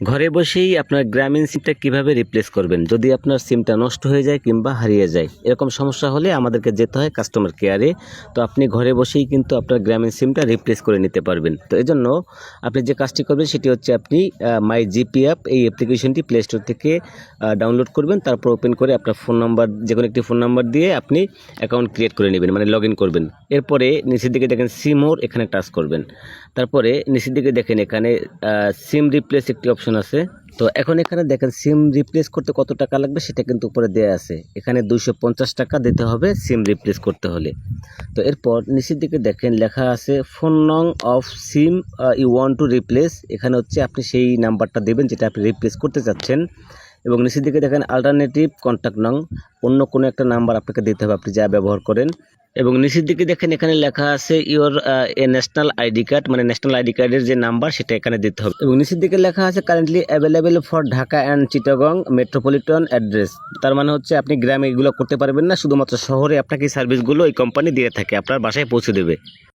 ঘরে বসেই আপনার গ্রামীণ সিমটা কীভাবে রিপ্লেস করবেন? যদি আপনার সিমটা নষ্ট হয়ে যায় কিংবা হারিয়ে যায়, এরকম সমস্যা হলে আমাদেরকে যেতে হয় কাস্টমার কেয়ারে তো আপনি ঘরে বসেই কিন্তু আপনার গ্রামীণ সিমটা রিপ্লেস করে নিতে পারবেন। তো এই জন্য আপনি যে কাজটি করবেন সেটি হচ্ছে আপনি মাই জিপি অ্যাপ এই অ্যাপ্লিকেশনটি প্লে স্টোর থেকে ডাউনলোড করবেন। তারপর ওপেন করে আপনার ফোন নাম্বার যে কোনো একটি ফোন নাম্বার দিয়ে আপনি অ্যাকাউন্ট ক্রিয়েট করে নেবেন মানে লগ করবেন। এরপরে নিচের দিকে দেখেন সিমোর এখানে টাচ করবেন। তারপরে নিচের দিকে দেখেন এখানে সিম রিপ্লেস একটি অপশন আছে। তো এখন এখানে দেখেন সিম রিপ্লেস করতে কত টাকা লাগবে সেটা কিন্তু উপরে দেওয়া আছে। এখানে দুইশো পঞ্চাশ টাকা দিতে হবে সিম রিপ্লেস করতে হলে। তো এরপর নিচের দিকে দেখেন লেখা আছে, ফোন নং of SIM you want to replace. এখানে হচ্ছে আপনি সেই নাম্বারটা দেবেন যেটা আপনি রিপ্লেস করতে চাচ্ছেন। এবং নিচের দিকে দেখেন আলটারনেটিভ কন্ট্যাক্ট নং, অন্য কোনো একটা নাম্বার আপনাকে দিতে হবে, আপনি যা ব্যবহার করেন। এবং নিচের দিকে দেখেন এখানে লেখা আছে your a national ID card মানে ন্যাশনাল আইডি কার্ডের যে নাম্বার সেটা এখানে দিতে হবে। এবং নিচের দিকে লেখা আছে currently available for Dhaka and Chittagong metropolitan address তার মানে হচ্ছে আপনি গ্রামে এগুলো করতে পারবেন না, শুধুমাত্র শহরে আপনাকে সার্ভিসগুলো এই কোম্পানি দিয়ে থাকে, আপনার বাসায় পৌঁছে দেবে।